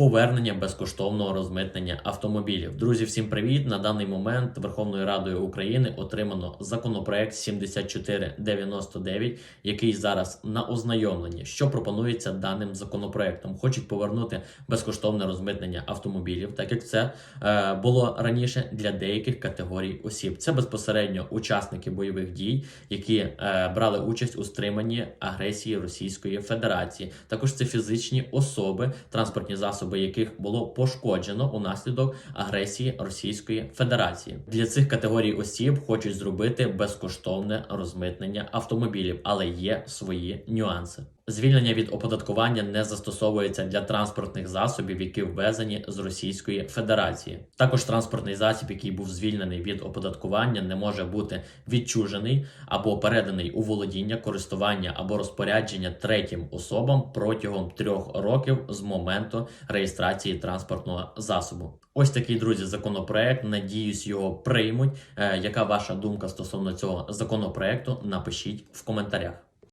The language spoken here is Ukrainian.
повернення безкоштовного розмитнення автомобілів. Друзі, всім привіт! На даний момент Верховною Радою України отримано законопроект 7499, який зараз на ознайомленні. Що пропонується даним законопроектом? Хочуть повернути безкоштовне розмитнення автомобілів, так як це е, було раніше для деяких категорій осіб. Це безпосередньо учасники бойових дій, які е, брали участь у стриманні агресії Російської Федерації. Також це фізичні особи, транспортні засоби яких було пошкоджено унаслідок агресії Російської Федерації. Для цих категорій осіб хочуть зробити безкоштовне розмитнення автомобілів, але є свої нюанси. Звільнення від оподаткування не застосовується для транспортних засобів, які ввезені з Російської Федерації. Також транспортний засіб, який був звільнений від оподаткування, не може бути відчужений або переданий у володіння, користування або розпорядження третім особам протягом трьох років з моменту реєстрації транспортного засобу. Ось такий друзі законопроект. Надіюсь, його приймуть. Е, яка ваша думка стосовно цього законопроекту? Напишіть в коментарях.